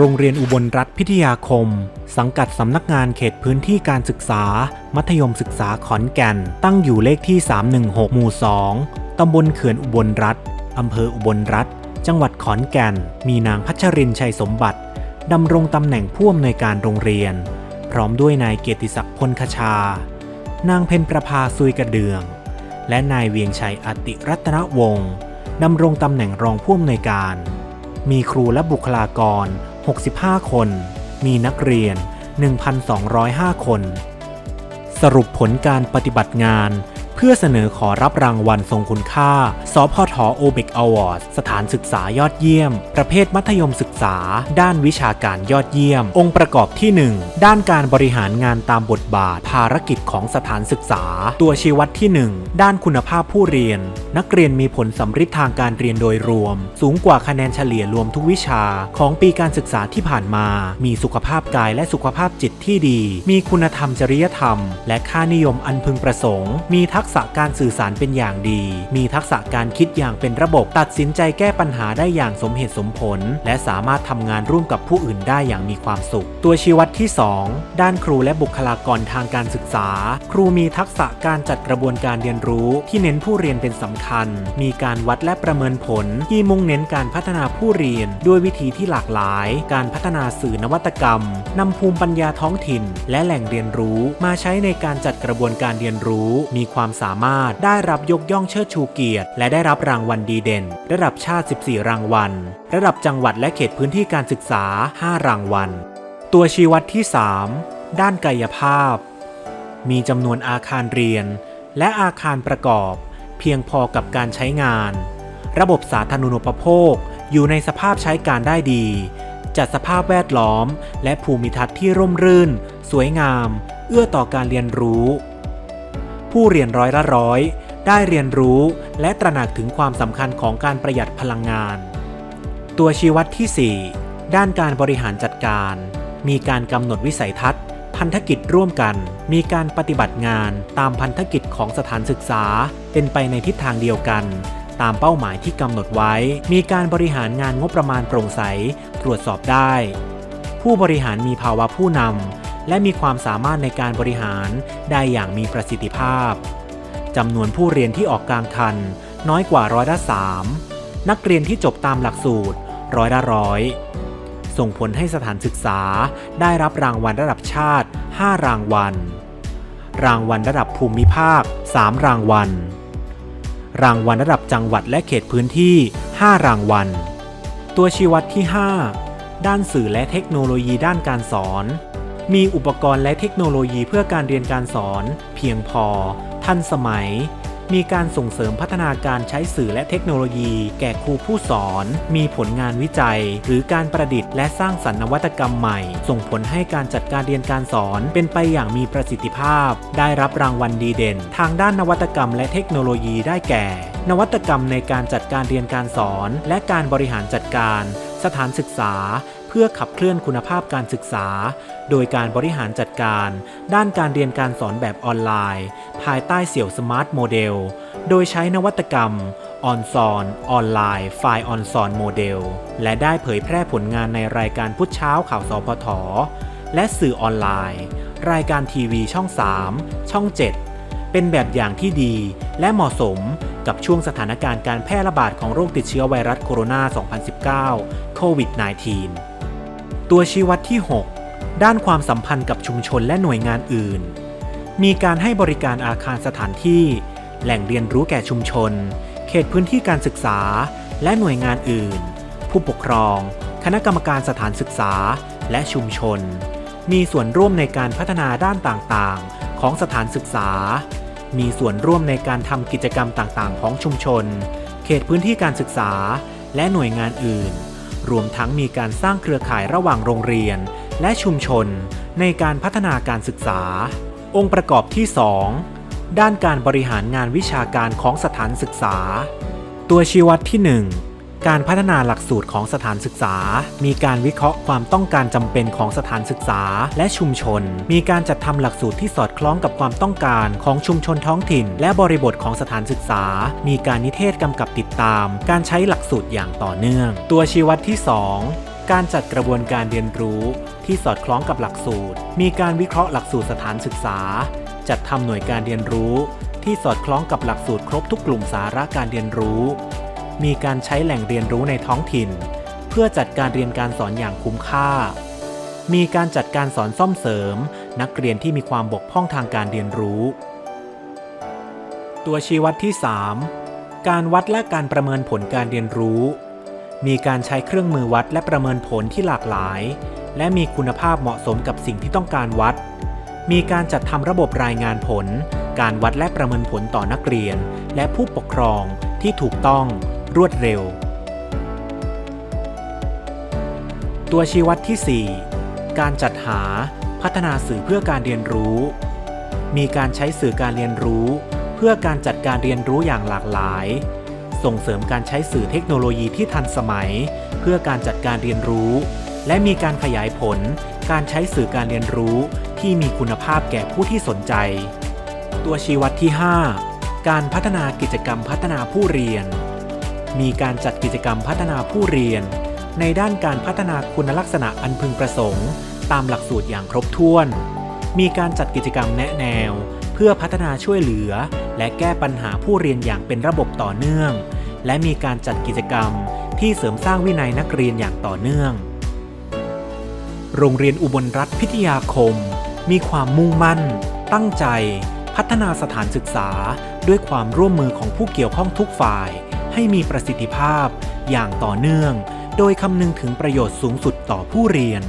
โรงเรียนอุบลรัฐพิทยาคม สังกัดสำนักงานเขตพื้นที่การศึกษา มัธยมศึกษาขอนแก่น ตั้งอยู่เลขที่ 316 หมู่ 2 ตำบลเขื่อนอุบลรัฐอำเภออุบลรัฐ จังหวัดขอนแก่น มีนางพัชรินชัยสมบัติ ดำรงตำแหน่งผู้อำนวยการโรงเรียน พร้อมด้วยนายเกียรติศักดิ์พลคชา นางเพ็ญประภาซุยกระเดือง และนายเวียงชัยอติรัตนวงศ์ดำรงตำแหน่งรองผู้อำนวยการ มีครูและบุคลากร 65 คน มีนักเรียน 1,205 คน สรุปผลการปฏิบัติงาน เพื่อเสนอขอรับรางวัลทรงคุณค่า สพทโอเบกอวอร์ดสถานศึกษายอดเยี่ยม ประเภทมัธยมศึกษา ด้านวิชาการยอดเยี่ยม องค์ประกอบที่ 1 ด้านการบริหารงานตามบทบาท ภารกิจของสถานศึกษา ตัวชี้วัดที่ 1 ด้านคุณภาพผู้เรียน นักเรียนมีผลสำฤทธิ์ทางการเรียนโดยรวม สูงกว่าคะแนนเฉลี่ยรวมทุกวิชา ของปีการศึกษาที่ผ่านมา มีสุขภาพกายและสุขภาพจิตที่ดี มีคุณธรรมจริยธรรม และค่านิยมอันพึงประสงค์ มีทักกษะการสื่อสารเป็นอย่างดี มีทักษะการคิดอย่างเป็นระบบ ตัดสินใจแก้ปัญหาได้อย่างสมเหตุสมผล และสามารถทำงานร่วมกับผู้อื่นได้อย่างมีความสุข ตัวชี้วัดที่ 2 ด้านครูและบุคลากรทางการศึกษา ครูมีทักษะการจัดกระบวนการเรียนรู้ที่เน้นผู้เรียนเป็นสำคัญ มีการวัดและประเมินผล ที่มุ่งเน้นการพัฒนาผู้เรียน ด้วยวิธีที่หลากหลาย การพัฒนาสื่อนวัตกรรมนำภูมิปัญญาท้องถิ่น และแหล่งเรียนรู้มาใช้ในการจัดกระบวนการเรียนรู้ มีความสามารถได้รับยกย่องเชิดชูเกียรติ และได้รับรางวัลดีเด่น ระดับชาติ 14 รางวัล ระดับจังหวัดและเขตพื้นที่การศึกษา 5 รางวัล ตัวชี้วัดที่ 3 ด้านกายภาพ มีจำนวนอาคารเรียน และอาคารประกอบ เพียงพอกับการใช้งาน ระบบสาธารณูปโภคอยู่ในสภาพใช้การได้ดี จัดสภาพแวดล้อม และภูมิทัศน์ที่ร่มรื่น สวยงาม เอื้อต่อการเรียนรู้ ผู้เรียนร้อยละร้อย ได้เรียนรู้และตระหนักถึงความสำคัญของการประหยัดพลังงาน ตัวชี้วัดที่ 4 ด้านการบริหารจัดการ มีการกำหนดวิสัยทัศน์ พันธกิจร่วมกัน มีการปฏิบัติงานตามพันธกิจของสถานศึกษา เป็นไปในทิศทางเดียวกันตามเป้าหมายที่กำหนดไว้ มีการบริหารงานงบประมาณโปร่งใส ตรวจสอบได้ ผู้บริหารมีภาวะผู้นำ และมีความสามารถในการบริหารได้อย่างมีประสิทธิภาพจำนวนผู้เรียนที่ออกกลางคัน น้อยกว่าร้อยละสามนักเรียนที่จบตามหลักสูตรร้อยละร้อยส่งผลให้สถานศึกษาได้รับรางวัลระดับชาติ 5 รางวัล รางวัลระดับภูมิภาค 3 รางวัล รางวัลระดับจังหวัดและเขตพื้นที่ 5 รางวัล ตัวชี้วัดที่ 5 ด้านสื่อและเทคโนโลยีด้านการสอน มีอุปกรณ์และเทคโนโลยีเพื่อการเรียนการสอน เพียงพอ ทันสมัย มีการส่งเสริมพัฒนาการใช้สื่อและเทคโนโลยี แก่ครูผู้สอน มีผลงานวิจัย หรือการประดิษฐ์และสร้างสรรค์นวัตกรรมใหม่ ส่งผลให้การจัดการเรียนการสอนเป็นไปอย่างมีประสิทธิภาพ ได้รับรางวัลดีเด่น ทางด้านนวัตกรรมและเทคโนโลยีได้แก่ นวัตกรรมในการจัดการเรียนการสอน และการบริหารจัดการ สถานศึกษา พื่อขับเคลื่อนคุณภาพการศึกษา โดยการบริหารจัดการ ด้านการเรียนการสอนแบบออนไลน์ ภายใต้เสี่ยวสมาร์ทโมเดล โดยใช้นวัตกรรมออนซอนออนไลน์ ไฟล์ออนซอนโมเดล และได้เผยแพร่ผลงานในรายการพุทธเช้าข่าวสพท และสื่อออนไลน์ รายการทีวีช่อง 3 ช่อง 7 เป็นแบบอย่างที่ดีและเหมาะสมกับช่วงสถานการณ์การแพร่ระบาดของโรคติดเชื้อไวรัสโคโรนา 2019 โควิด -19 ตัวชี้วัดที่ 6 ด้านความสัมพันธ์กับชุมชนและหน่วยงานอื่น มีการให้บริการอาคารสถานที่ แหล่งเรียนรู้แก่ชุมชน เขตพื้นที่การศึกษา และหน่วยงานอื่น ผู้ปกครอง คณะกรรมการสถานศึกษา และชุมชน มีส่วนร่วมในการพัฒนาด้านต่างๆ ของสถานศึกษา มีส่วนร่วมในการทำกิจกรรมต่างๆ ของชุมชน เขตพื้นที่การศึกษา และหน่วยงานอื่น รวมทั้งมีการสร้างเครือข่ายระหว่างโรงเรียน และชุมชน ในการพัฒนาการศึกษา องค์ประกอบที่ 2 ด้านการบริหารงานวิชาการของสถานศึกษา ตัวชี้วัดที่ 1 การพัฒนาหลักสูตรของสถานศึกษา มีการวิเคราะห์ความต้องการจำเป็นของสถานศึกษาและชุมชน มีการจัดทำหลักสูตรที่สอดคล้องกับความต้องการของชุมชนท้องถิ่น และบริบทของสถานศึกษา มีการนิเทศกำกับติดตาม การใช้หลักสูตรอย่างต่อเนื่อง ตัวชี้วัดที่ 2การจัดกระบวนการเรียนรู้ที่สอดคล้องกับหลักสูตร มีการวิเคราะห์หลักสูตรสถานศึกษา จัดทำหน่วยการเรียนรู้ ที่สอดคล้องกับหลักสูตรครบทุกกลุ่มสาระการเรียนรู้ มีการใช้แหล่งเรียนรู้ในท้องถิ่น เพื่อจัดการเรียนการสอนอย่างคุ้มค่า มีการจัดการสอนซ่อมเสริม นักเรียนที่มีความบกพร่องทางการเรียนรู้ ตัวชี้วัดที่ 3 การวัดและการประเมินผลการเรียนรู้ มีการใช้เครื่องมือวัดและประเมินผลที่หลากหลาย และมีคุณภาพเหมาะสมกับสิ่งที่ต้องการวัด มีการจัดทำระบบรายงานผล การวัดและประเมินผลต่อนักเรียน และผู้ปกครองที่ถูกต้อง รวดเร็ว ตัวชี้วัดที่ 4 การจัดหาพัฒนาสื่อเพื่อการเรียนรู้ มีการใช้สื่อการเรียนรู้ เพื่อการจัดการเรียนรู้อย่างหลากหลาย ส่งเสริมการใช้สื่อเทคโนโลยีที่ทันสมัย เพื่อการจัดการเรียนรู้ และมีการขยายผล การใช้สื่อการเรียนรู้ที่มีคุณภาพแก่ผู้ที่สนใจ ตัวชี้วัดที่ 5 การพัฒนากิจกรรมพัฒนาผู้เรียน มีการจัดกิจกรรมพัฒนาผู้เรียน ในด้านการพัฒนาคุณลักษณะอันพึงประสงค์ ตามหลักสูตรอย่างครบถ้วน มีการจัดกิจกรรมแนะแนว เพื่อพัฒนาช่วยเหลือ และแก้ปัญหาผู้เรียนอย่างเป็นระบบต่อเนื่อง และมีการจัดกิจกรรมที่เสริมสร้างวินัยนักเรียนอย่างต่อเนื่อง โรงเรียนอุบลรัฐพิทยาคม มีความมุ่งมั่น ตั้งใจ พัฒนาสถานศึกษา ด้วยความร่วมมือของผู้เกี่ยวข้องทุกฝ่าย ให้มีประสิทธิภาพอย่างต่อเนื่อง โดยคำนึงถึงประโยชน์สูงสุดต่อผู้เรียน